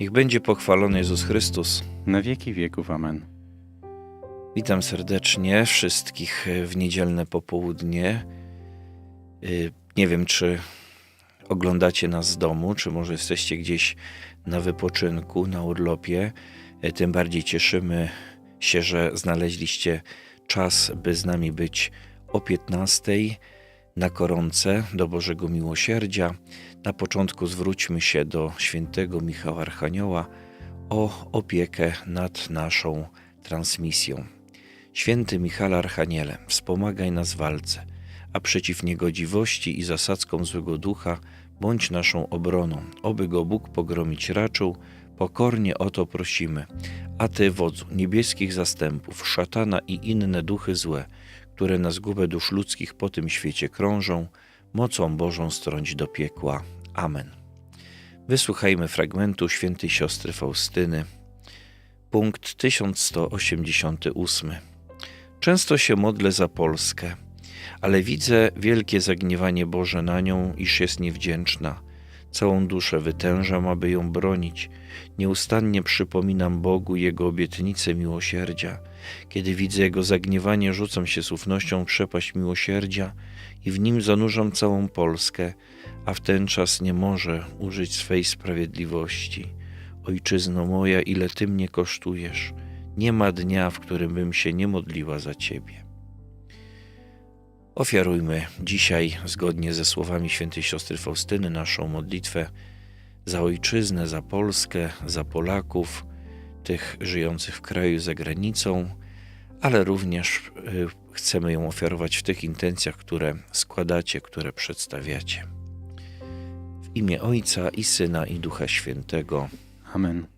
Niech będzie pochwalony Jezus Chrystus. na wieki wieków. Amen. Witam serdecznie wszystkich w niedzielne popołudnie. Y, Nie wiem, czy oglądacie nas z domu, czy może jesteście gdzieś na wypoczynku, na urlopie. Y, Tym bardziej cieszymy się, że znaleźliście czas, by z nami być o 15 na koronce do Bożego Miłosierdzia. Na początku zwróćmy się do świętego Michała Archanioła o opiekę nad naszą transmisją. Święty Michale Archaniele, wspomagaj nas w walce, a przeciw niegodziwości i zasadzkom złego ducha bądź naszą obroną, oby go Bóg pogromić raczył, pokornie o to prosimy. A Ty, wodzu niebieskich zastępów, szatana i inne duchy złe, które na zgubę dusz ludzkich po tym świecie krążą, mocą Bożą strąć do piekła. Amen. Wysłuchajmy fragmentu świętej siostry Faustyny, punkt 1188. Często się modlę za Polskę, ale widzę wielkie zagniewanie Boże na nią, iż jest niewdzięczna. Całą duszę wytężam, aby ją bronić. Nieustannie przypominam Bogu Jego obietnice miłosierdzia. Kiedy widzę Jego zagniewanie, rzucam się z ufnością w przepaść miłosierdzia i w nim zanurzam całą Polskę, a w ten czas nie może użyć swej sprawiedliwości. Ojczyzno moja, ile Ty mnie kosztujesz. Nie ma dnia, w którym bym się nie modliła za Ciebie. Ofiarujmy dzisiaj, zgodnie ze słowami świętej siostry Faustyny, naszą modlitwę za ojczyznę, za Polskę, za Polaków, tych żyjących w kraju za granicą, ale również y, chcemy ją ofiarować w tych intencjach, które składacie, które przedstawiacie. W imię Ojca i Syna i Ducha Świętego. Amen.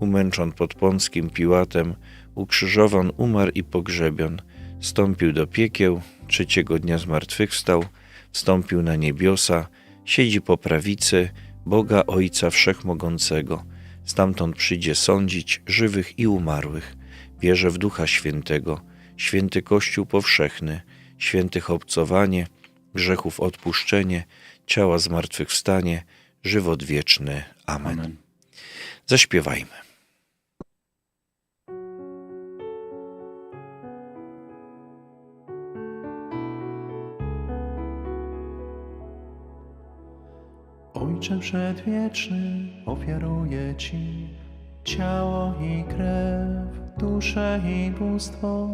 umęczon pod Pąckim Piłatem, ukrzyżowan, umarł i pogrzebion, stąpił do piekieł, trzeciego dnia zmartwychwstał, wstąpił na niebiosa, siedzi po prawicy Boga Ojca Wszechmogącego, stamtąd przyjdzie sądzić żywych i umarłych. Wierzę w Ducha Świętego, święty Kościół powszechny, świętych obcowanie, grzechów odpuszczenie, ciała zmartwychwstanie, żywot wieczny. Amen. Amen. Zaśpiewajmy. Ojcze przedwieczny, ofiaruję Ci ciało i krew, duszę i bóstwo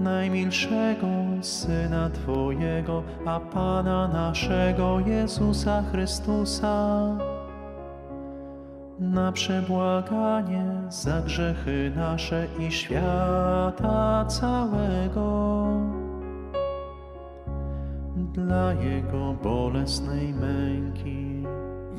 najmilszego Syna Twojego, a Pana naszego Jezusa Chrystusa. Na przebłaganie za grzechy nasze i świata całego dla Jego bolesnej męki.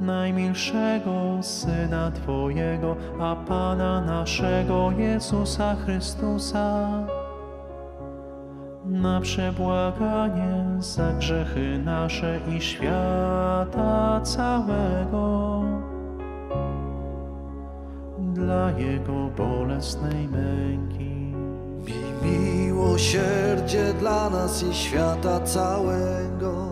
najmilszego Syna Twojego, a Pana naszego Jezusa Chrystusa. Na przebłaganie za grzechy nasze i świata całego dla Jego bolesnej męki, Miej miłosierdzie dla nas i świata całego.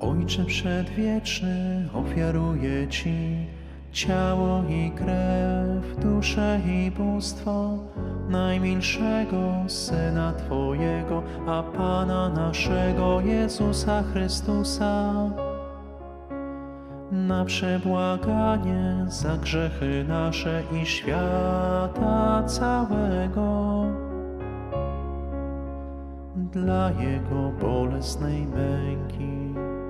Ojcze przedwieczny, ofiaruję Ci ciało i krew, duszę i bóstwo najmilszego Syna Twojego, a Pana naszego Jezusa Chrystusa. Na przebłaganie za grzechy nasze i świata całego dla Jego bolesnej męki,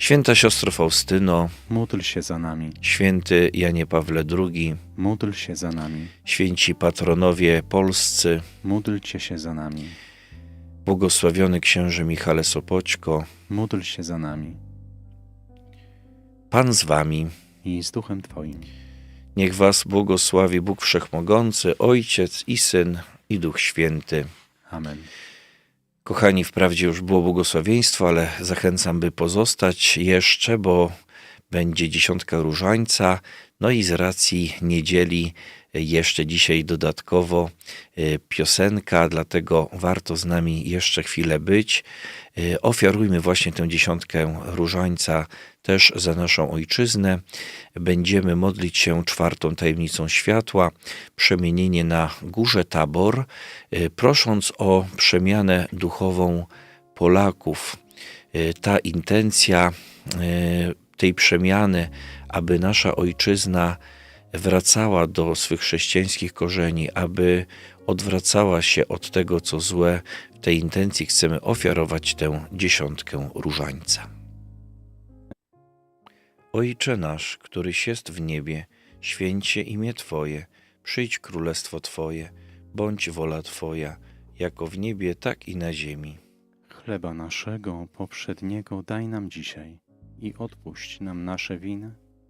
Święta siostro Faustyno, Módl się za nami. święty Janie Pawle II, Módl się za nami. święci patronowie polscy, Módlcie się za nami. błogosławiony księże Michale Sopoćko, Módl się za nami. Pan z Wami. I z duchem Twoim. Niech Was błogosławi Bóg Wszechmogący, Ojciec i Syn i Duch Święty. Amen. Kochani, wprawdzie już było błogosławieństwo, ale zachęcam, by pozostać jeszcze, bo będzie dziesiątka różańca. No i z racji niedzieli jeszcze dzisiaj dodatkowo y, piosenka, dlatego warto z nami jeszcze chwilę być. Y, Ofiarujmy właśnie tę dziesiątkę różańca też za naszą ojczyznę. Będziemy modlić się czwartą tajemnicą światła, przemienienie na górze Tabor, y, prosząc o przemianę duchową Polaków. Ta intencja tej przemiany, aby nasza ojczyzna wracała do swych chrześcijańskich korzeni, aby odwracała się od tego, co złe, w tej intencji chcemy ofiarować tę dziesiątkę różańca. Ojcze nasz, któryś jest w niebie, święć się imię Twoje, przyjdź królestwo Twoje, bądź wola Twoja, jako w niebie, tak i na ziemi. Chleba naszego poprzedniego daj nam dzisiaj i odpuść nam nasze winy,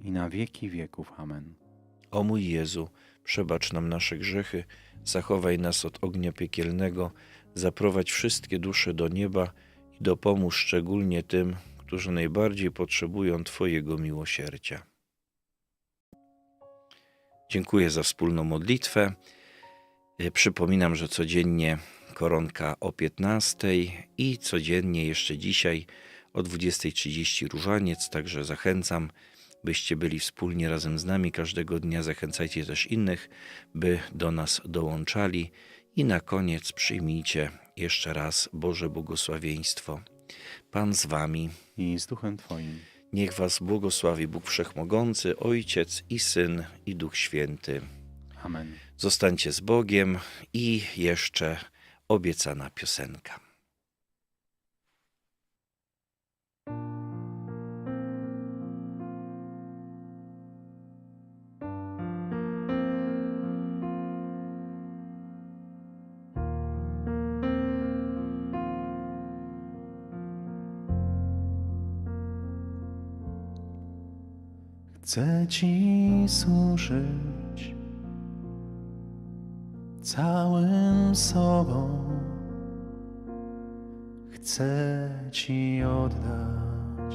i na wieki wieków. Amen. O mój Jezu, przebacz nam nasze grzechy, zachowaj nas od ognia piekielnego, zaprowadź wszystkie dusze do nieba i dopomóż szczególnie tym, którzy najbardziej potrzebują Twojego miłosierdzia. Dziękuję za wspólną modlitwę. Y, Przypominam, że codziennie koronka o 15 i codziennie jeszcze dzisiaj o 20.30 różaniec, także zachęcam, byście byli wspólnie razem z nami każdego dnia. Zachęcajcie też innych, by do nas dołączali. I na koniec przyjmijcie jeszcze raz Boże błogosławieństwo. Pan z Wami. I z Duchem Twoim. Niech Was błogosławi Bóg Wszechmogący, Ojciec i Syn i Duch Święty. Amen. Zostańcie z Bogiem i jeszcze obiecana piosenka. Chcę Ci służyć całym sobą. Chcę Ci oddać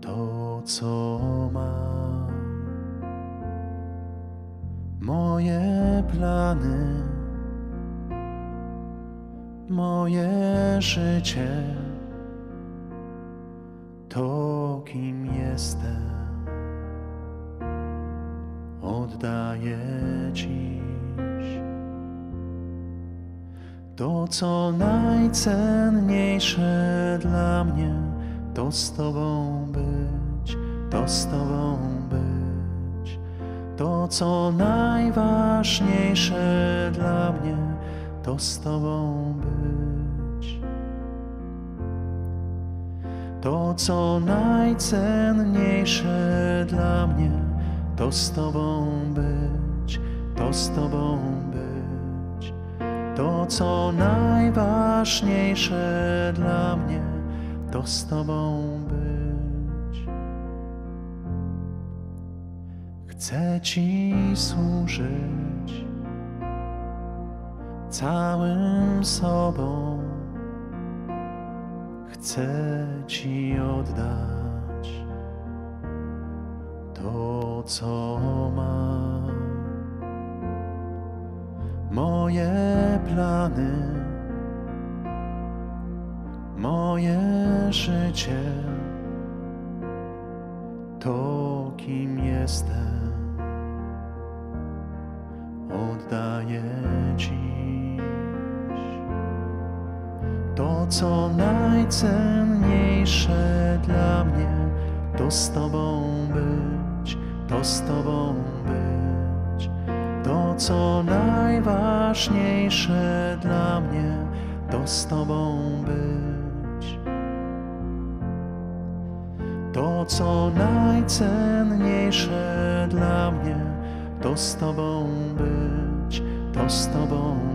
to, co mam. Moje plany, moje życie to kim jestem, oddaję dziś to, co najcenniejsze dla mnie, to z Tobą być, to z Tobą być. To, co najważniejsze dla mnie, to z Tobą być. To, co najcenniejsze dla mnie, to z Tobą być, to z Tobą być. To, co najważniejsze dla mnie, to z Tobą być. Chcę Ci służyć całym sobą. Chcę Ci oddać to, co mam. Moje plany, moje życie, to kim jestem, oddaję Dziś. Co najcenniejsze dla mnie, to z Tobą być, to z Tobą być. To, co najważniejsze dla mnie, to z Tobą być. To, co najcenniejsze dla mnie, to z Tobą być, to z Tobą być.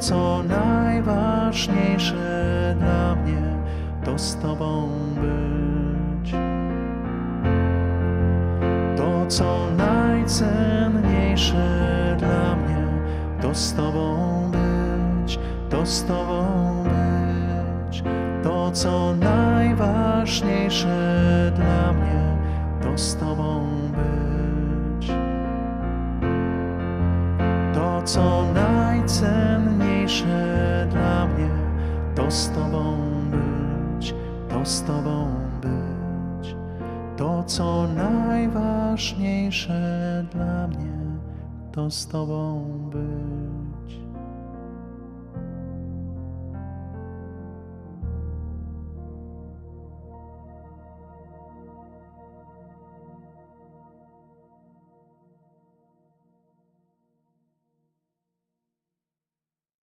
Co najważniejsze dla mnie, to z Tobą być. To, co najcenniejsze dla mnie, to z Tobą być, to z Tobą być. To, co najważniejsze dla mnie, to z Tobą być. To z Tobą być, to z Tobą być. To, co najważniejsze dla mnie, to z Tobą być.